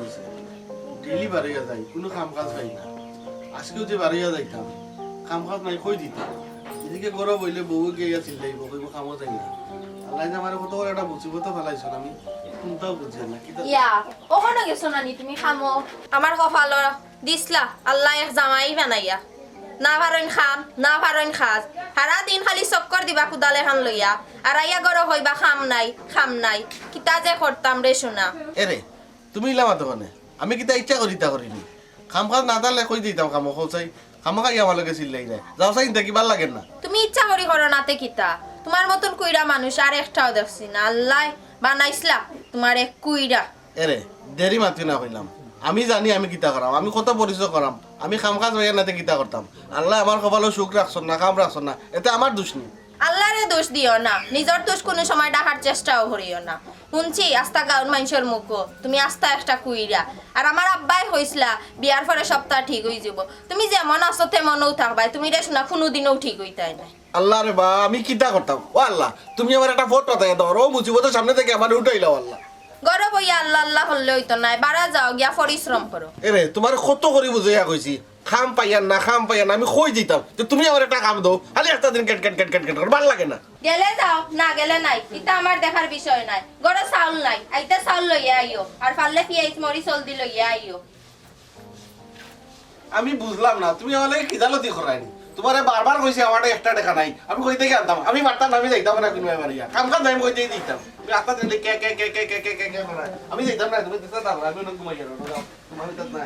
গেছে। ডেলি বাড়িয়া যাই কোনো কাম কাজ পাই না। আজকেও যে বাড়িয়া যাইতাম কাম কাজ নাই কই দিতাম? এদিকে গরম হইলে বউ গিয়ে চিল্লাইব কইব কামও যাই না। আল্লাহ যে আমার কত বড় একটা মুসিবত ফেলাইছ আমি কোনটাও বুঝি না ইয়া ওখানে গেছো নানি তুমি? খামো। আমার কপাল দিসলা আল্লাহ এক জামাই বানাইয়া। না পারেন খাম না পারেন খাজ সারা দিন খালি চক্কর দিবা কুদালে খান লইয়া। আর আইয়া গর হইবা খাম নাই খাম নাই। কিতা যে করতাম রে শোনা। এরে তুমি ইলা মাতো মানে। আমি কিতা ইচ্ছা করি তা করিনি কাম কাজ না থাকলে কই দিতাম কাম কাম খাই আমার লগে চিল্লাই নাই। যাও চাই দেখি ভালো লাগে না। তুমি ইচ্ছা করি করো নাতে কিতা। তোমার মতন কুইরা মানুষ আর একটাও দেখছি না। আল্লাহ বানাইছলা। তোমার এক কুইরা এরে দেরি মাতি না হইলাম আমি জানি আমি কিতা করাম আমি কত পরিচয় করাম আমি কাম কাজ হইয়া নাতে কিতা করতাম আল্লাহ আমার কপালে সুখ রাখছন না কাম রাখছন না। এতে আমার দোষ নেই। আল্লাহরে দোষ দিও না নিজের দোষ কোনো সময় ডাকার চেষ্টাও করিও না। শুনছি আস্তা গাউন মানুষের মুখ তুমি আস্তা একটা কুইরা। আর আমার আব্বাই হইসলা বিয়ার পরে সপ্তাহ ঠিক হয়ে যাব। তুমি যেমন আছো তেমনও থাকবাই তুমি রে শোনা কোনোদিনও ঠিক হইতাই নাই। আল্লাহ রে বা আমি কিতা করতাম? ও আল্লাহ তুমি আমার একটা ফটো থাকে ধরো মুসিবতের সামনে থেকে আমার উঠাইলাও আল্লাহ। গরব হইয়া আল্লাহ আল্লাহ হলে হইতো নাই বারা যাও গিয়া পরিশ্রম করো। এরে তোমার কত করি বুঝাইয়া কইছি? খাম পাইয়ান না খাম পাইয়ান না, আমি কই দিতাম যে তুমি আমার একটা কাম দাও খালি একটা দিন কেট কেট কেট কেট কেট ভালো লাগে না গেলে যাও না গেলে নাই এটা আমার দেখার বিষয় নাই গড়ে চাউল নাই আইতে চাউল লইয়া আইও আর পারলে পিয়াইজ মরি চলদি লইয়া আইও আমি বুঝলাম না তুমি আমার লাগে কিদালতি করাইনি তোমারে বারবার কইছি আমার একটা টাকা নাই আমি কই থেকে আনতাম আমি পারতাম না, আমি যাইতাম না কোনো বাড়িয়া কাম কাজ আমি কই দিতাম তুমি আত্মা দিলে কে কে কে কে কে কে কে কে আমি যাইতাম না তুমি দিতে দাও আমি অনেক ঘুমাই গেল তোমার কাছে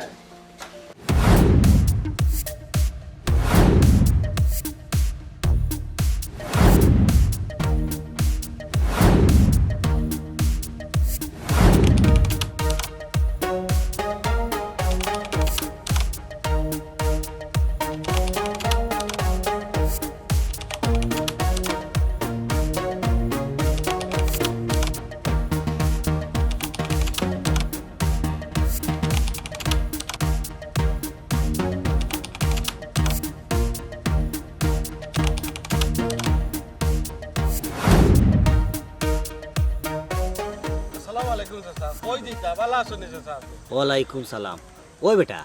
ওয়ালাইকুম সালাম। ওই বেটা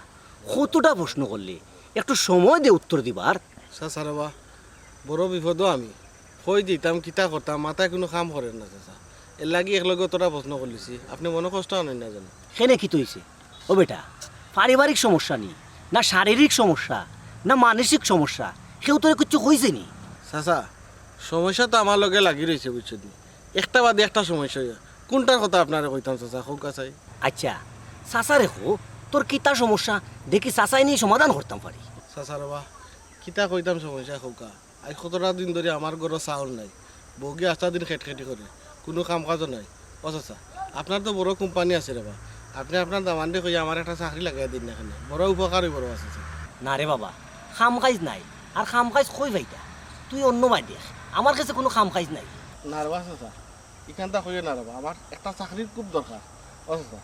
কতটা প্রশ্ন করলি? একটু সময় দে উত্তর দিবার। চাচা বড় বিপদ আমি। কই দিতাম কিতা করতাম মাথায় কোনো কাম করে না চাচা এর লাগি একলগে তোরা প্রশ্ন করলিছি। আপনি মনে কষ্ট আনেন না জানো? সেনে কি তৈছে? ও বেটা পারিবারিক সমস্যা নি? না শারীরিক সমস্যা? না মানসিক সমস্যা? কেউ তোর কিছু হয়েছে নি? চাচা সমস্যা তো আমার লগে লাগি রয়েছে বুঝছ নি একটা বাদে একটা সমস্যা কোনটার কথা আপনারা কইতাম চাচা? হোক চাই আচ্ছা চাচা রেখো তোর কিতা সমস্যা? দেখি চাচাই নিয়ে সমাধান করতাম পারি চাচা রবা কিতা কইতাম সমস্যা হোকা আজ কতটা দিন ধরে আমার ঘরে চাউল নাই। বউকে আস্তা দিন খেট খেটি করে কোনো কাম কাজও নাই। ও চাচা আপনার তো বড় কোম্পানি আছে রেবা আপনি আপনার দামান কই আমার একটা চাকরি লাগাই দিন না এখানে। বড় উপকারই বড় আছে। না রে বাবা খাম কাজ নাই। আর খাম কাজ কই ভাইটা তুই অন্য মাই দেখ। আমার কাছে কোনো খাম কাজ নাই। না রেবা চাচা এখানটা কইও না রেবা আমার একটা চাকরির খুব দরকার চাচা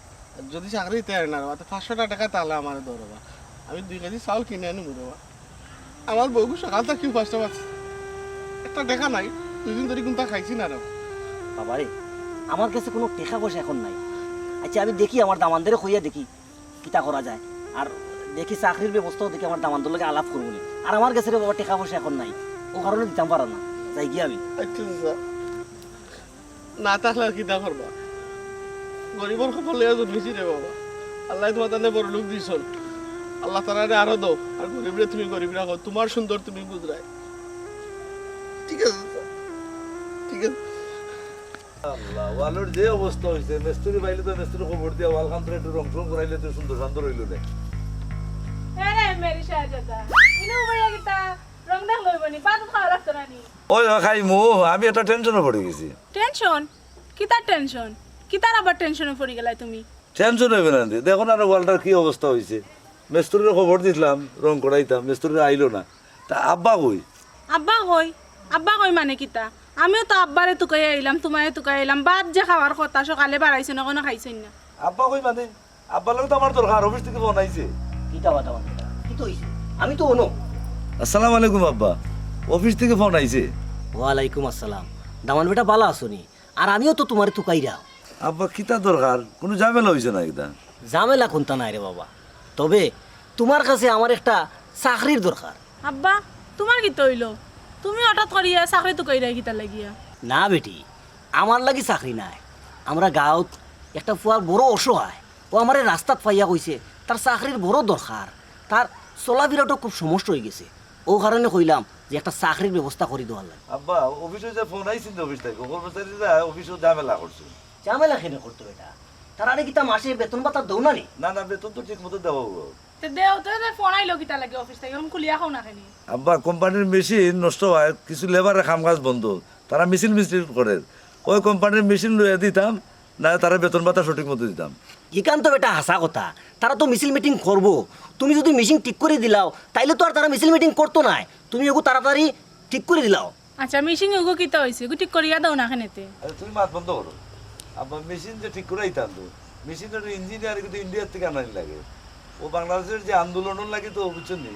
যদি চাকরি তেয়ার না রেবা তো পাঁচশোটা টাকা তাহলে আমার দৌড়বা আমি দুই কেজি চাউল কিনে আনি রেবা। আমার বউকে সকাল থেকে কষ্ট পাচ্ছে। একটা দেখা নাই দুদিন ধরে কোনটা খাইছি না রেবা। বাবা রে আমার কাছে কোনো টেকা পয়সা এখন নাই। আচ্ছা আমি দেখি আমার দামানদের হইয়া দেখি কিতা করা যায়। আর দেখি চাকরির ব্যবস্থাও দেখি আমার দামানদের লগে আলাপ করব নি। আর আমার কাছে রে বাবা টেকা পয়সা এখন নাই। ও কারণে দিতাম পারা না। যাই গিয়ে আমি। আচ্ছা চাচা না থাকলে আর কিতা করবা গরিবর খবর লেগে জন্মেছি রে বাবা আল্লাহ তোমার তানে বড় লোক দিছ আল্লাহ তারা আরও দাও আর গরিবরে তুমি গরিব রাখো তোমার সুন্দর তুমি গুজরায় ঠিক আছে ঠিক আছে। আল্লাহ ওয়ালের যে অবস্থা হয়েছে মেস্তুরি পাইলে তো মেস্তুরি খবর দিয়া ওয়াল খান একটু রং টং করাইলে তো সুন্দর রইল না আরে মেরি শাহজাদা ওই খাই মু আমি একটা টেনশনে পড়ে গেছি। টেনশন কিতার টেনশন কিতার আবার টেনশনে পড়ি গেলাই তুমি? টেনশন হইবে না দেখো না ওয়ালটার কি অবস্থা হয়েছে মেস্তুরির খবর দিছিলাম রং করাইতাম মেস্তুরি আইলো না। তা আব্বা কই? আব্বা কই? আব্বা কই মানে কিতা আমিও তো আব্বারে তুকাই আইলাম তোমারে তুকাই আইলাম। বাদ যে খাওয়ার কথা সকালে বাড়াইছে না কোনো খাইছেন না। আব্বা কই মানে? আব্বার লোক তো আমার দরকার অফিস থেকে ফোন আইছে। কিতা বাতা বাতা কি তো হইছে? আমি তো অনো। আসসালামু আলাইকুম আব্বা। অফিস থেকে ফোন আইছে। ওয়ালাইকুম আসসালাম। দামান বেটা বালা আসনি আর আমিও তো তোমার তুকাইরা আব্বা কিতা দরকার? কোনো ঝামেলা হয়েছে না একদম ঝামেলা কোনটা নাই রে বাবা। তবে তোমার কাছে আমার একটা চাকরির দরকার। আব্বা তোমার কি তৈল? তুমি হঠাৎ করিয়া চাকরি তো কইরা কিতা লাগিয়া। না বেটি আমার লাগি চাকরি নাই। আমরা গাঁৱত একটা ফুয়ার বড় অসহায়। ও আমার রাস্তাত পাইয়া কইছে তার চাকরির বড় দরকার তার চলাফেরাটা খুব সমস্যা হয়ে গেছে। ও কারণে কইলাম যে একটা চাকরির ব্যবস্থা করে দেওয়ার লাগে। আব্বা অফিসে যে ফোন আইছিল অফিস থেকে কর্মচারীরা অফিসে ঝামেলা করছে। ঝামেলা খেলে করতো এটা? তার আরে কি তা মাসে বেতন ভাতা দৌ না নি? না না বেতন তো ঠিক মতো দেওয়া হবে। তে দেও তো ফোন আইলো কিতা লাগে অফিস থেকে? এখন খুলিয়া খাও না খানি। আব্বা কোম্পানির মেশিন নষ্ট হয় কিছু লেবারের কাম কাজ বন্ধ। তারা মেশিন মিস্ত্রি করে। ওই কোম্পানির মেশিন লইয়া দিতাম না তারা বেতন ভাতা সঠিক মতো দিতাম। তো এটা হাসা কথা। তারা তো মিছিল মিটিং করব। তুমি যদি মিটিং ঠিক করে দিলাও তাইলে তো আর তারা মিছিল মিটিং করতো না তুমি ওগু তাড়াতাড়ি ঠিক করে দিলাও। আচ্ছা মিশিং উগো কিতা হইছে? গু ঠিক করিয়া দাও না খানেতে। আরে তুমি মাত বন্ধ করো। আব্বা মেশিন যে ঠিক করে দিতাম তো। মেশিনের ইঞ্জিনিয়ার কিন্তু ইন্ডিয়ার থেকে আনানি লাগে। ও বাংলাদেশের যে আন্দোলন লাগে তো বুঝছেন নি?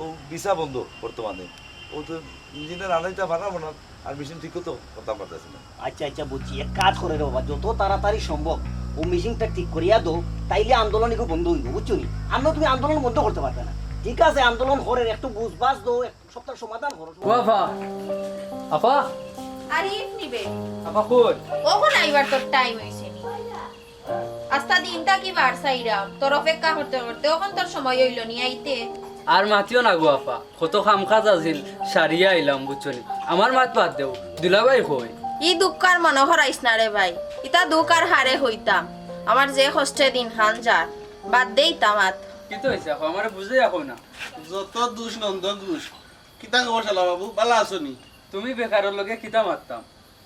ও ভিসা বন্ধ বর্তমানে। ও তো ইঞ্জিনিয়ার আনাইতে পারাবো না। আর মেশিন ঠিক তো পারতেছি না। আচ্ছা আচ্ছা বুঝছি। এক কাজ করে রে বাবা যত তাড়াতাড়ি সম্ভব ও মিটিংটা ঠিক করিয়া দো তাইলে আন্দোলন একটু বন্ধ হইব বুঝছ নি? আমরা তুমি আন্দোলন বন্ধ করতে পারবে না। ঠিক আছে আন্দোলন করেন একটু বুঝবাস দো এক সপ্তাহ সমাধান করো আপা। আপা? আরিফ নিবে। আপা কই? কখন আইবার তোর টাইম হইছে নি। আস্তা দিনটা কি বার সাইরা তোর অপেক্ষা করতে করতে কখন তোর সময় হইল নি আইতে। আর মাতিও না গো আপা। কত খাম কাজ আছিল সারিয়া আইলাম বুঝছনি। আমার মাত বাদ দেও দুলাভাই কই? ই দুঃখ আর মনে হরাইস না রে ভাই ইতা দুঃখ আর হারে হইতাম আমার যে কষ্টে দিন হান যার বাদ দেই তামাত কি তো হয়েছে আপা আমার বুঝে এখন না। যত দুষ নন্দ দুষ কিতা খবর শালা বাবু? বালা আছো নি তুমি বেকারের লগে কিতা মারতাম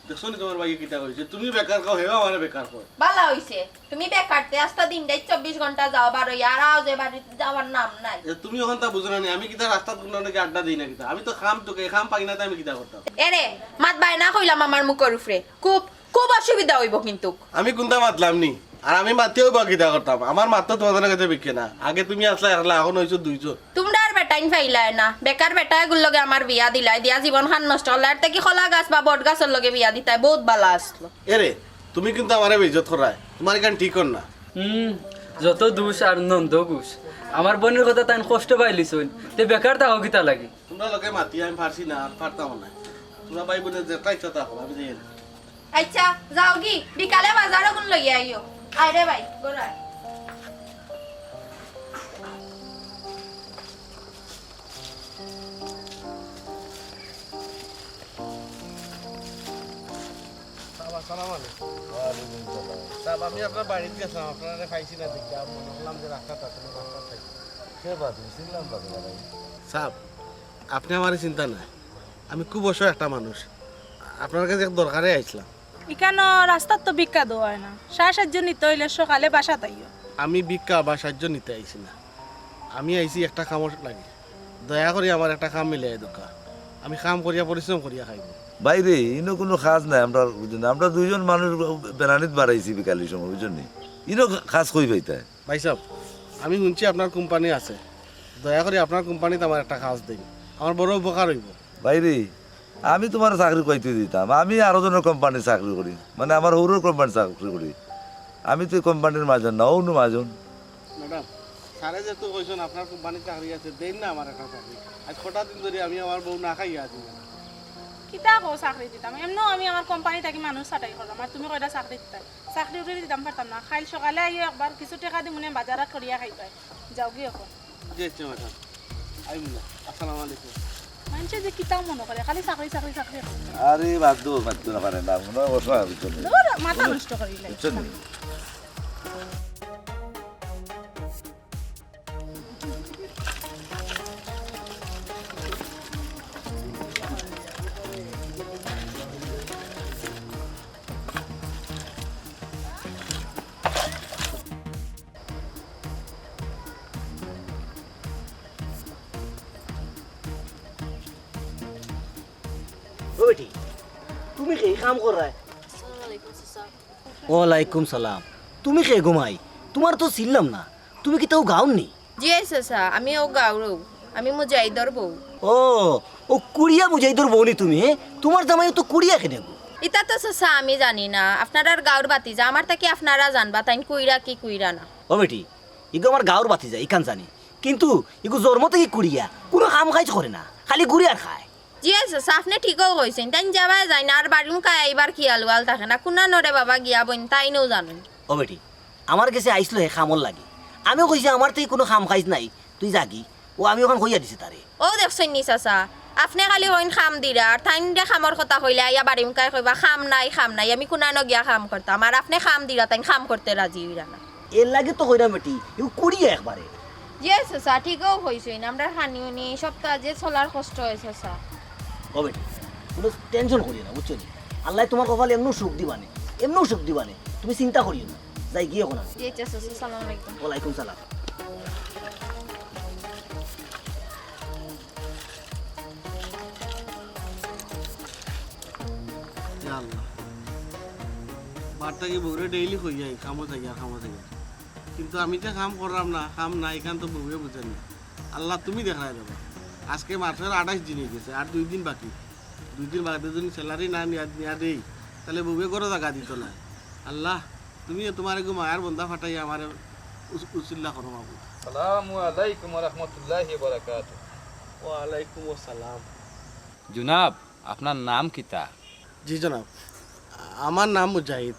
দেখছ নি তোমার করেছে তুমি বেকার আমার বেকার কর বালা হইছে। তুমি বেকারতে আস্তা দিনটাই চব্বিশ ঘণ্টা যাও বারো আর আও যে বাড়িতে যাওয়ার নাম নাই। তুমি তা বুঝো না নি, আমি কিতা রাস্তাত কোনো নাকি আড্ডা দিই না কিতা? আমি তো খাম তোকে খাম পাই না আমি কিতা করতাম? এরে মাত বাই না কইলাম আমার মুখের উপরে। খুব খুব অসুবিধা হইব কিন্তু। আমি কোনটা মাতলাম নি? আর আমি মাতিও বা কিতা করতাম? আমার মাত্র তোমাদের কাছে বিকে না। আগে তুমি আসলা এখন হয়েছো দুইজন। তোমরা আর বেটাইন ফাইলাই না। বেকার বেটাই গুল লগে আমার বিয়া দিলাই। দিয়া জীবন খান নষ্ট হল। আর থেকে খোলা গাছ বা বট গাছের লগে বিয়া দিতাই বহুত বালা আসলো এরে তুমি কিন্তু আমার বেজত করায় তোমার এখান ঠিক কর না? হুম যত দুষ আর নন্দ ঘুষ আমার বোনের কথা তাই কষ্ট পাইলিস তে বেকার তাও কিতা লাগে? তোমরা লোকে মাতি আমি পারছি না আর পারতাম না তোমরা ভাই বোনের যেটা ইচ্ছা তা হবে আমি যাই আচ্ছা যাও কি? বিকালে বাজারে কোন লইয়া আইও আয় রে ভাই গোরায় সাহেব আমি আপনার বাড়িতে গেছিলাম আপনারা খাইছি না দেখি মনে করলাম যে রাস্তাটা তুমি রাস্তা থাকি সে বা তুমি চিনলাম না তোমার সাহেব আপনি আমার চিন্তা নাই। আমি খুব বসো একটা মানুষ। আপনার কাছে এক দরকারে আইছিলাম। ইকানো রাস্তার তো ভিক্ষা দেওয়া হয় না। সাতজন নিতে হইলে সকালে বাসা তাইও। আমি ভিক্ষা বা সাহায্য নিতে আইছি না। আমি আইছি একটা কামর লাগে। দয়া করে আমার একটা কাম মিলে দোকা আমি কাম করিয়া পরিশ্রম করিয়া খাইব। বাইরে ইনো কোনো কাজ নাই আমরা বুঝুন আমরা দুইজন মানুষ বেনানিত বাড়াইছি বিকালের সময় বুঝুন নি ইনো কাজ কই পাইতায় ভাই সাহেব আমি শুনছি আপনার কোম্পানি আছে। দয়া করে আপনার কোম্পানিতে আমার একটা কাজ দিন। আমার বড় উপকার হইব। বাইরে আমি তোমার চাকরি কইতে দিতাম। আমি আরও জনের কোম্পানির চাকরি করি। মানে আমার সৌর কোম্পানির চাকরি করি। আমি তো কোম্পানির মাজন না অন্য মাজন স্যারে যেহেতু কইছেন আপনার কোম্পানির চাকরি আছে দেন না আমার একটা চাকরি আজ কটা দিন ধরে আমি আমার বউ না খাইয়া আছি কিতা কো চাকরি দিতাম এমনও আমি আমার কোম্পানি থাকি মানুষ ছাটাই করলাম আর তুমি কয়টা চাকরি দিতাম চাকরি উঠে দিতাম পারতাম না খাইল সকালে আইও একবার কিছু টাকা দি মনে বাজারত করিয়া খাই পাই যাও গিয়ে এখন জি আচ্ছা ম্যাডাম আসসালামু আলাইকুম মানুষে যে কিতাও মনে করে খালি চাকরি চাকরি চাকরি করে। আরে বাদ দো বাদ না পারে না মনে হয় মাথা নষ্ট করিলে ও বেটি তুমি কে কাম কর রায় ওয়ালাইকুম সালাম। তুমি কে ঘুমাই? তোমার তো চিনলাম না। তুমি কি তাও জি আমি ও আমি মুজাইদর বউ ও ও কুড়িয়া বৌনি তুমি তোমার জামাই তো কুড়িয়া কেনে গো ইতা তো আমি জানি না। আপনার আর গাঁর বাতি যা আমার তাকে আপনারা জানবা তাই কুইরা কি কুইরা না। ও বেটি ইগো আমার গাঁর বাতি যায় ইখান জানি। কিন্তু ইগো জন্ম থেকে কুড়িয়া কোনো কাম কাজ করে না খালি ঘুরে আর খায়। জি আছে আপনি ঠিকও কইছেন। তাই যাবা যায় না আর বাড়ি মুখায় এইবার কি আলুয়াল থাকে না কোনা নরে বাবা গিয়া বইন তাই নেও জানেন ও বেটি আমার কাছে আইসলো হে খামর লাগে। আমিও কইছি আমার থেকে কোনো খাম খাইছ নাই তুই জাগি। ও আমি ওখান কইয়া দিছি তারে। ও দেখছেন নি চাচা আপনি খালি কইন খাম দিরা আর তাইন দে খামর কথা কইলে আইয়া বাড়ি মুখায় কইবা খাম নাই খাম নাই আমি কোনা গিয়া খাম করতাম। আর আপনি খাম দিরা তাই খাম করতে রাজি হইরা না। এর লাগে তো কইরা বেটি ইগো কুড়িয়া একবারে। জি চাচা ঠিকও কইছেন। আমরা খানি উনি সপ্তাহ যে চলার কষ্ট হয়েছে চাচা। বেটি কোনো টেনশন করিও না বুঝছ? আল্লাহ তোমার কপালে এমনও সুখ দিবানে এমনও সুখ দিবানে তুমি চিন্তা করিও না যাই গিয়ে আলাইকুম। ওয়ালাইকুম সালাম। আল্লাহ। বারটাকে বউরে ডেইলি হই যাই খামো থাকি আর খামো থাকি। কিন্তু আমি তো কাম করলাম না কাম না এখান তো বউরে বুঝেন না। আল্লাহ তুমি দেখাই দেবো। আজকে মাসের আঠাশ দিন হয়ে গেছে আর দুই দিন বাকি। দুই দিন বাকি যদি স্যালারি না নিয়া নিয়া দেই। তাহলে বউয়ে করে জায়গা দিত না। আল্লাহ তুমি তোমার এগো মায়ের বন্ধা ফাটাই আমার উচিল্লা করো বাবু। সালামু আলাইকুম রহমতুল্লাহি বরাকাত ওয়ালাইকুম আসসালাম। জুনাব আপনার নাম কিতা জি জনাব আমার নাম মুজাহিদ।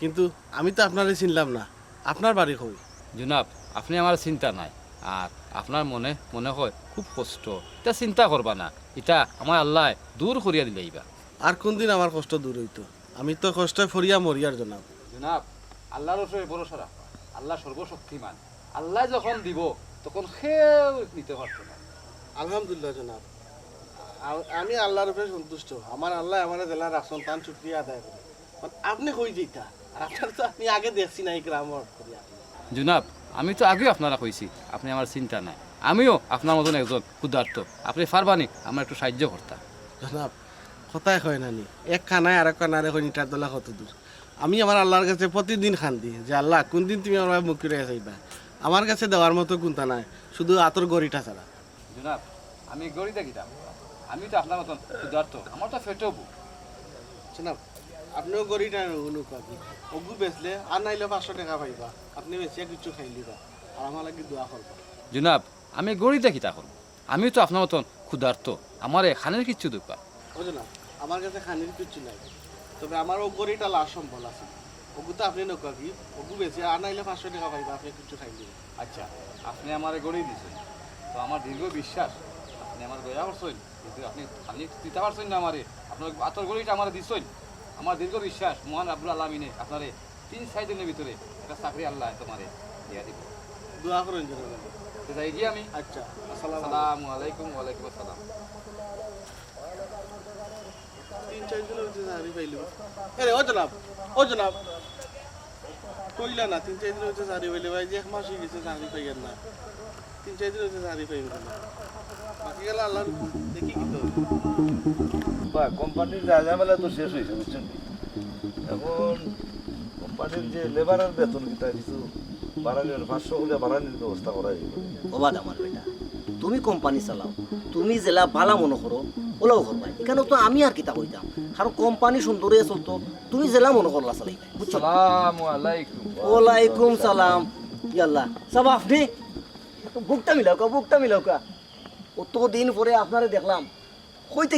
কিন্তু আমি তো আপনারে চিনলাম না। আপনার বাড়ি কই? জুনাব আপনি আমার চিন্তা নাই। আর আপনার মনে মনে হয় খুব কষ্ট। এটা চিন্তা করবা না। এটা আমার আল্লাহ দূর করিয়া দিলে এইবা আর কোন দিন আমার কষ্ট দূর হইতো? আমি তো কষ্টে ফরিয়া মরিয়ার জনাব। জুনাব আল্লাহর উপরে ভরসা রাখবা। আল্লাহ সর্বশক্তিমান। আল্লাহ যখন দিব তখন সেও নিতে পারতো না। আলহামদুলিল্লাহ জনাব। আমি আল্লাহর উপরে সন্তুষ্ট। আমার আল্লাহ আমার জেলা রাখছেন তান শুক্রিয়া আদায় করে। মানে আপনি কই যেটা আপনার তো আমি আগে দেখছি না এই গ্রামর জুনাব আমি তো আগেও আপনারা কইছি আপনি আমার চিন্তা নাই। আমিও আপনার মতন একজন ক্ষুধার্ত। আপনি পারবানি আমার একটু সাহায্য করতাম জনাব কথায় হয় না নি। এক খানায় আর এক খানারে হয় নিটার দলা কত দূর। আমি আমার আল্লাহর কাছে প্রতিদিন খান দিই যে আল্লাহ কোন দিন তুমি আমার মুখ করে চাইবা আমার কাছে দেওয়ার মতো কোনটা নাই শুধু আতর গড়িটা ছাড়া। জুনাব আমি গড়ি দেখিতাম আমি তো আপনার মতন ক্ষুধার্ত আমার তো ফেটেও বুক আপনিও গড়িটা অনুকাবি অগু বেচলে আর নাইলে পাঁচশো টাকা পাইবা। আপনি বেচিয়া কিছু খাই দিবা। আর আমার লাগে দোয়া করবা জুনাব আমি গড়ি দেখি তখন আমি তো আপনার মতন ক্ষুধার্ত আমার এখানের কিচ্ছু দরকার বুঝো না আমার কাছে খানির কিচ্ছু নাই। তবে আমার ও গড়িটা লাশ সম্বল আছে অগু তো আপনি নকাবি অগু বেচে আর নাইলে পাঁচশো টাকা পাইবা আপনি কিছু খাই লিবা আচ্ছা আপনি আমার গড়ি দিছেন তো আমার দীর্ঘ বিশ্বাস। আপনি আমার দয়া করছেন কিন্তু আপনি খালি দিতে পারছেন না আমারে আপনার আতর গড়িটা আমার দিছেন। আমার দীর্ঘ বিশ্বাস মহান আব্দুল আলমিনে আপনারে তিন চার দিনের ভিতরে একটা চাকরি আল্লাহ তোমারে দিয়া দিব। দোয়া করেন যাই গিয়ে আমি? আচ্ছা আসসালাম আলাইকুম। ওয়ালাইকুম আসসালাম। তিন চার দিনের হচ্ছে চাকরি পাইলি। আরে ও জনাব ও জনাব। কইলা না তিন চার চাকরি পাইলে ভাই যে এক মাস হয়ে গেছে চাকরি না। তিন চার চাকরি না। বাকি গেলে আল্লাহ দেখি বা কোম্পানির যা ঝামেলা তো শেষ হয়েছে বুঝছেন এখন কোম্পানির যে লেবারের বেতন কিটা কিছু বাড়ানোর পাঁচশো করে বাড়ানোর ব্যবস্থা করা যাবে অবাদ আমার বেটা। তুমি কোম্পানি চালাও তুমি জেলা বালা মনে করো ওলাও করবা এখানে তো আমি আর কিতা কইতাম। কারণ কোম্পানি সুন্দরে চলতো তুমি জেলা মনে করলা চালাই বুঝছ? ওয়ালাইকুম সালাম। ইয়াল্লা সব আপনি? বুকটা মিলাও কা বুকটা মিলাও কা। অত দিন পরে আপনারে দেখলাম। কইতে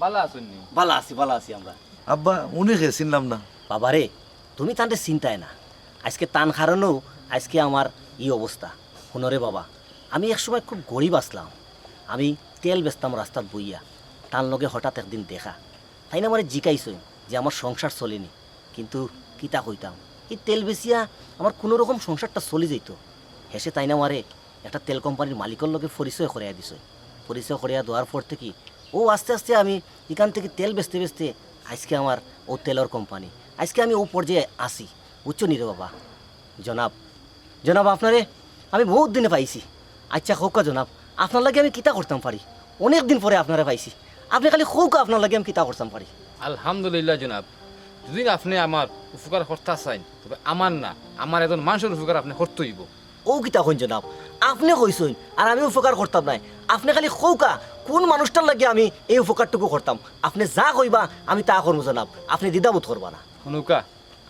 ভালো আছেন বালা আছি বালা আছি আমরা। আব্বা উনি খে চিনলাম না। বাবারে তুমি তান্তে চিন্তায় না। আজকে তান কারণেও আজকে আমার এই অবস্থা। শুনরে বাবা আমি একসময় খুব গরিব আসলাম। আমি তেল বেচতাম রাস্তাত বইয়া। তার লগে হঠাৎ একদিন দেখা। তাই না মানে জিকাইছই যে আমার সংসার চলেনি। কিন্তু কিতা কইতাম এই তেল বেচিয়া আমার কোনো রকম সংসারটা চলি যেত হেসে তাই না মারে একটা তেল কোম্পানির মালিকের লগে পরিচয় করিয়া দিছই। পরিচয় করিয়া দেওয়ার পর থেকে ও আস্তে আস্তে আমি এখান থেকে তেল বেচতে বেচতে আজকে আমার ও তেলের কোম্পানি আজকে আমি ও পর্যায়ে আসি উচ্চ নি রে বাবা। জনাব জনাব আপনারে আমি বহুত দিনে পাইছি। আচ্ছা হোক জনাব আপনার লাগে আমি কিতা করতাম পারি? অনেক দিন পরে আপনারা পাইছি। আপনি খালি হোক আপনার লাগে আমি কিতা করতাম পারি? আলহামদুলিল্লাহ জনাব। যদি আপনি আমার উপকার করতে চান তবে আমার না আমার এজন মানুষের উপকার আপনি করতে হইব ও কিতা কইন জনাব? আপনি কইসইন আর আমি উপকার করতাম নাই। আপনি খালি খৌকা কোন মানুষটার লাগে আমি এই উপকারটুকু করতাম? আপনি যা কইবা আমি তা করব জনাব। আপনি দ্বিধাবোধ করবা না। হনুকা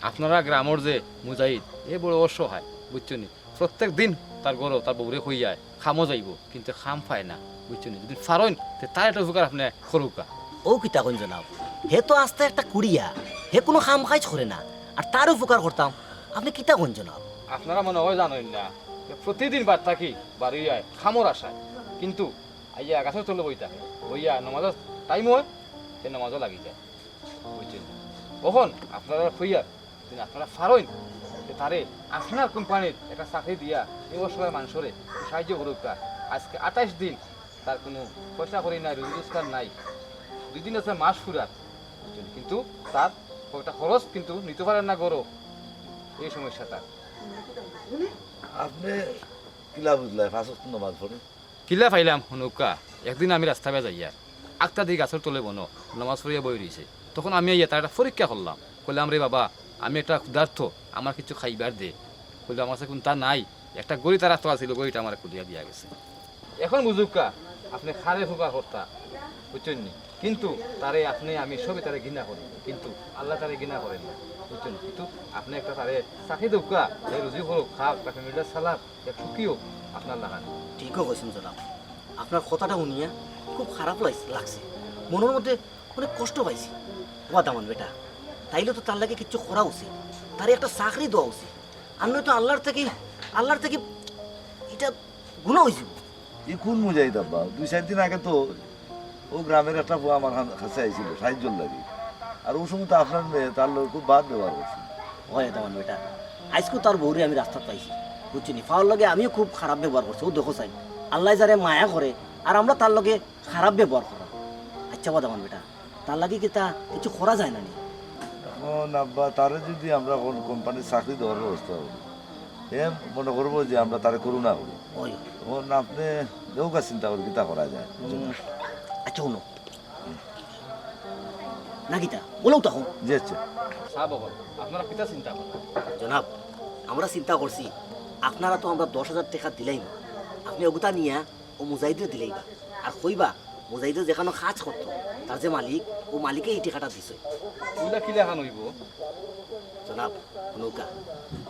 আপনারা গ্রামের যে মুজাহিদ এ বড় অসহায় বুঝছ নি? প্রত্যেক দিন তার গরো তার বউরে হইয়ায় খামও যাইব কিন্তু খাম পায় না বুঝছ নি? যদি ফারইন তার একটা উপকার আপনি করুকা ও কিতা কোন জনাব হে তো আস্তে একটা কুড়িয়া হে কোনো খাম খাইজ করে না আর তার উপকার করতাম আপনি কিতা কোন জনাব? আপনারা মনে হয় জানেন না প্রতিদিন বার থাকি বাড়ি আয় খামর আসায় কিন্তু আইয়া গাছের তলে বই থাকে বইয়া নমাজের টাইম হয় সে নমাজও লাগি যায়। বুঝছেন? কখন? আপনারা খুইয়া যদি আপনারা ফারইন তারে আপনার কোম্পানির একটা চাকরি দিয়া, এই অসহায় মানুষরে সাহায্য করুক। আজকে আঠাইশ দিন তার কোনো পয়সা করি নাই রোজগার নাই। দুই দিন আছে মাস ফুরার বুঝছেন? কিন্তু তার একটা খরচ কিন্তু নিতে পারেন না গরো এই সমস্যা তার আপনি কিলা বুঝলাই ফাঁসত নমাজ পড়ে কিলা পাইলাম হনুকা, একদিন আমি রাস্তা বেয়া যাইয়া আর দিয়ে গাছের তলে বনো, নমাজ পড়িয়া বই রয়েছে তখন আমি ইয়া তার একটা পরীক্ষা করলাম কইলাম রে বাবা, আমি একটা ক্ষুধার্থ আমার কিছু খাইবার দে। বললে আমার কাছে কোনটা নাই, একটা গড়ি তার আত্মা আছিল গড়িটা আমার কুলিয়া দিয়া গেছে। এখন বুঝুকা আপনি খারে ফুকা কর্তা বুঝছেন নি কিন্তু তারে আপনি আমি সবই তারে ঘৃণা করি কিন্তু আল্লাহ তারে ঘৃণা করেন না বুঝছেন কিন্তু আপনি একটা তারে চাকরি দৌকা এই রুজি করুক খাক তাকে মির্জা সালাক এক সুখীও আপনার লাগান। ঠিকও কইছেন জনাব আপনার কথাটা শুনিয়া খুব খারাপ লাগছে লাগছে। মনের মধ্যে অনেক কষ্ট পাইছি। ওয়া দামান বেটা তাইলে তো তার লাগে কিচ্ছু করা উচিত। তার একটা চাকরি দেওয়া উচিত। আর নয়তো আল্লাহর থেকে আল্লাহর থেকে এটা গুণা হয়েছিল ই কোন মুজাহিদ আব্বা? দুই চার দিন আগে তো ও গ্রামের একটা বুয়া আমার কাছে- আইছিল সাহায্য লাগে আর ও সময় তো আপনার মেয়ে তার লোক খুব বাদ ব্যবহার করছে। হয় দামান বেটা আজকেও তার বউরে আমি রাস্তা পাইছি বুঝছি নি পাওয়ার লগে আমিও খুব খারাপ ব্যবহার করছি ও দেখো চাই। আল্লাহ যারে মায়া করে আর আমরা তার লগে খারাপ ব্যবহার করা আচ্ছা বা দামান বেটা তার লাগে কি তা কিছু করা যায় না নি? এখন আব্বা তারে যদি আমরা কোন কোম্পানির চাকরি দেওয়ার ব্যবস্থা করি এ মনে করব যে আমরা তারে করুণা করি এখন আপনি দেউকা চিন্তা করি কিতা করা যায়। আচ্ছা শুনো। না গীতা বলো তখন জি আচ্ছা। সাহ বাবা আপনারা পিতা চিন্তা করেন। জনাব আমরা চিন্তা করছি আপনারা তো আমরা দশ হাজার টাকা দিলাই না আপনি ওগুতা নিয়া ও মুজাহিদে দিলেই বা আর কইবা মুজাহিদে যেখানে কাজ করতো তার যে মালিক ও মালিকে এই টাকাটা দিছে। ওইলা কিলা খান হইব? জনাব নৌকা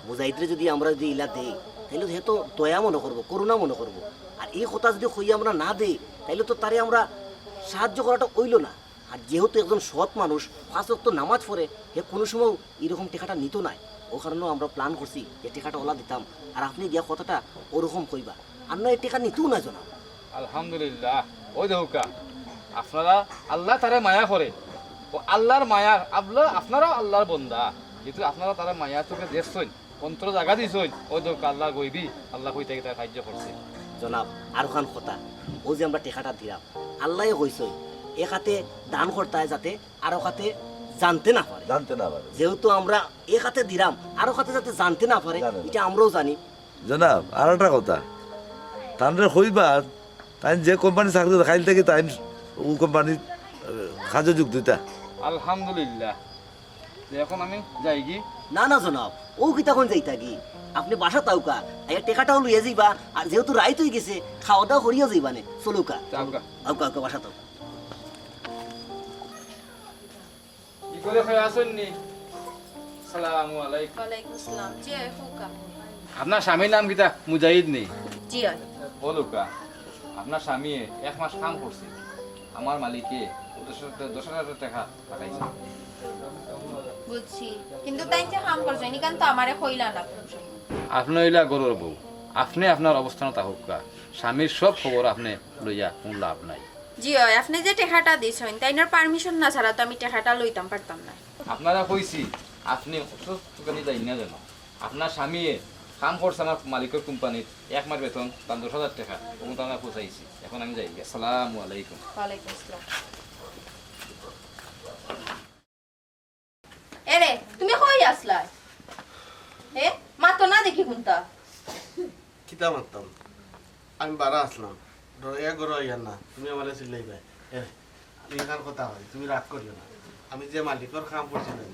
মুজাহিদরে যদি আমরা যদি ইলা দেই তাইলে তো তো দয়া মনে করব করুণা মনে করব। আর এই কথা যদি কই আমরা না দেই তাইলে তো তারে আমরা সাহায্য করাটা হইল না। আর যেহেতু একজন সৎ মানুষ, পাঁচ তো নামাজ পড়ে হে কোনো সময় এরকম টেকাটা নিত নাই ও কারণেও আমরা প্ল্যান করছি যে টেকাটা ওলা দিতাম। আর আপনি গিয়া কথাটা ওরকম কইবা। আর না, এই টেকা নিতেও না জনাব। আলহামদুলিল্লাহ। ওই দেহুকা আপনারা আল্লাহ তারে মায়া করে। ও আল্লাহর মায়া আল্লাহ আপনারাও আল্লাহর বন্দা। যেহেতু আপনারা তারা মায়া তোকে দেখছেন, অন্তর জায়গা দিছেন। ওই দেহুকা আল্লাহ গইবি, আল্লাহ থেকে তার সাহায্য করছে। জনাব আর খান কথা ও যে আমরা টেকাটা দিলাম। আল্লাহ কইসই এক হাতে দান করতায় যাতে আরও হাতে জানতে না পারে জানতে না পারে যেহেতু আমরা এক হাতে দিলাম আরও হাতে যাতে জানতে না পারে। এটা আমরাও জানি। জনাব আর একটা কথা তানরে হইবা তাই যে কোম্পানি চাকরি খাইল থেকে তাই ও কোম্পানির কাজে যোগ দিতা আলহামদুলিল্লাহ। এখন আমি যাই কি না না জনাব। ও কি তখন যাইতা কি আপনি বাসা তাউকা আয়া টেকাটাও লইয়া যাইবা আর যেহেতু রাইত হয়ে গেছে খাওয়া দাওয়া করিয়া যাইবা নে। চলুকা যাওগা আউকা আউকা বাসা তাও কি করে খাই আসেন নি? সালামু আলাইকুম। ওয়ালাইকুম আসসালাম। জি হয় আপনার স্বামীর নাম কিতা মুজাহিদ নেই জি বলুকা আপনার স্বামী এক মাস কাম করছে। আমার মালিকে দশ দশ হাজার টাকা পাঠাইছে। বুঝছি। কিন্তু তাই যে হাম করছ নি কারণ তো আমারে কইলা না। আপনি হইলা গরুর বউ। আপনি আপনার অবস্থান তাহুকা স্বামীর সব খবর আপনি লইয়া কোন লাভ নাই। জি হয় আপনি যে টেকাটা দিছেন তাইনার পারমিশন না ছাড়া তো আমি টেকাটা লইতাম পারতাম না। আপনারা কইছি আপনি যাই না যেন। আপনার স্বামী কাম করছে আমার মালিকের কোম্পানির এক মাস বেতন তার দশ হাজার টাকা। ওগুলো আমরা পৌঁছাইছি। এখন আমি যাই আসসালামু আলাইকুম। ওয়ালাইকুম আসসালাম। এরে তুমি কই আসলা? এ মা তো না দেখি কোনটা। কিতা মারতাম আমি বারা আসলাম। ধর এ গরো ইয়ার না তুমি আমার চিল্লাইবা। এ এখান কথা হয় তুমি রাগ করিও না। আমি যে মালিকর কাম করছিলাম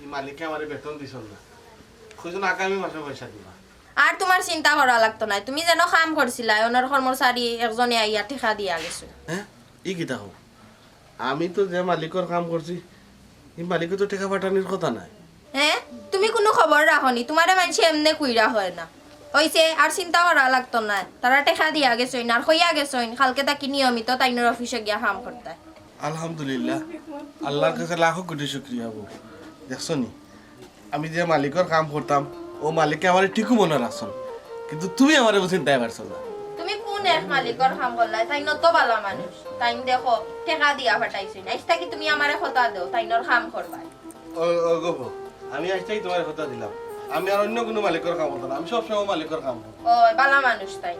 এই মালিকে আমার বেতন দিছ না। খুঁজুন আগামী মাসে পয়সা দিবা। আর তোমার চিন্তা করা লাগতো না তুমি যেন কাম করছিলা ওনার কর্মচারী একজনে আইয়া টেকা দিয়া গেছো। হ্যাঁ ই কিতা হোক আমি তো যে মালিকর কাম করছি এই মালিকে তো টাকা পাঠানির কথা নাই। হ্যাঁ তুমি কোনো খবর রাখনি তোমারে মানুষে এমনি কুইরা হয় না। হইছে আর চিন্তা করা লাগতো না তারা টেকা দিয়া গেছইন আর হইয়া গেছইন কালকে তাকি নিয়মিত তাইনের অফিসে গিয়া কাম করতে আলহামদুলিল্লাহ আল্লাহর কাছে লাখো কোটি শুক্রিয়া বউ দেখছ নি? আমি যে মালিকের কাম করতাম ও মালিকে আমার ঠিকও মনে রাখছেন কিন্তু তুমি আমার চিন্তাই পারছ না এক মালিকর কাম করলাই তাই নত বালা মানুষ তাই দেখো টেকা দিয়া ফাটাইছইন আইসটা কি তুমি আমারে কথা দেও তাইনর কাম করবাই ও ও গো আমি আজটাই তোমার কথা দিলাম। আমি আর অন্য কোনো মালিকর কাম করতাম না। আমি সবসময় মালিকর কাম করতাম ও বালা মানুষ তাই